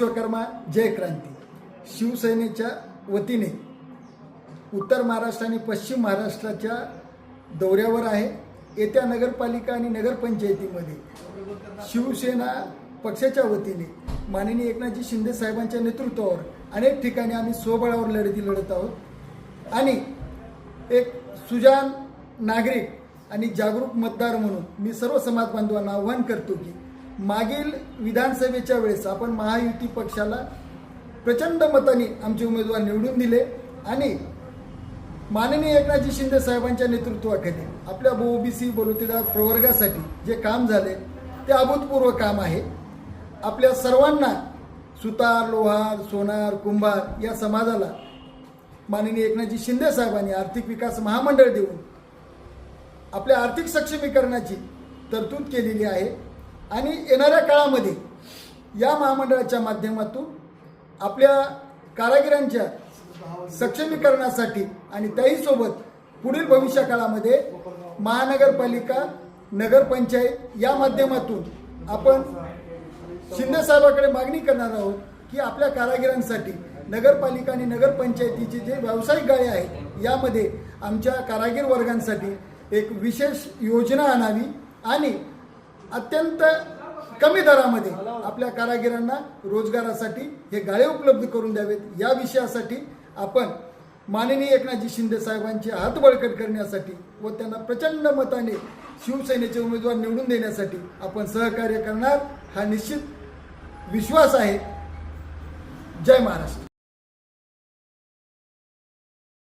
विश्वकर्मा जय क्रांती शिवसेनेच्या वतीने उत्तर महाराष्ट्र आणि पश्चिम महाराष्ट्राच्या दौऱ्यावर आहे. येत्या नगरपालिका आणि नगरपंचायतीमध्ये शिवसेना पक्षाच्या वतीने माननीय एकनाथजी शिंदे साहेबांच्या नेतृत्वावर अनेक ठिकाणी आम्ही स्वबळावर लढती लढत आहोत. आणि एक सुजान नागरिक आणि जागरूक मतदार म्हणून मी सर्व समाज बांधवांना आव्हान करतो की मागील विधानसभेच्या वेळेस आपण महायुती पक्षाला प्रचंड मताने आमचे उमेदवार निवडून दिले आणि माननीय एकनाथजी शिंदे साहेबांच्या नेतृत्वाखाली आपल्या ओबीसी बलुतेदार प्रवर्गासाठी जे काम झाले ते अभूतपूर्व काम आहे. आपल्या सर्वांना सुतार लोहार सोनार कुंभार या समाजाला माननीय एकनाथजी शिंदे साहेबांनी आर्थिक विकास महामंडळ देऊन आपल्या आर्थिक सक्षमीकरणाची तरतूद केलेली आहे. आणि येणाऱ्या काळामध्ये या महामंडळाच्या माध्यमातून आपल्या कारागिरांच्या सक्षमीकरणासाठी आणि त्याहीसोबत पुढील भविष्य काळामध्ये महानगरपालिका नगरपंचायत या माध्यमातून आपण शिंदे साहेबाकडे मागणी करणार आहोत की आपल्या कारागिरांसाठी नगरपालिका आणि नगरपंचायतीचे जे व्यावसायिक गाळे आहेत यामध्ये आमच्या कारागीर वर्गांसाठी एक विशेष योजना आणावी आणि अत्यंत कमी दरामध्ये आपल्या कारागिरांना रोजगारासाठी हे गाळे उपलब्ध करून द्यावेत. या विषयासाठी आपण माननीय एकनाथजी शिंदे साहेबांचे हात बळकट करण्यासाठी व त्यांना प्रचंड मताने शिवसेनेचे उमेदवार निवडून देण्यासाठी आपण सहकार्य करणार. हा निश्चित विश्वास आहे. जय महाराष्ट्र.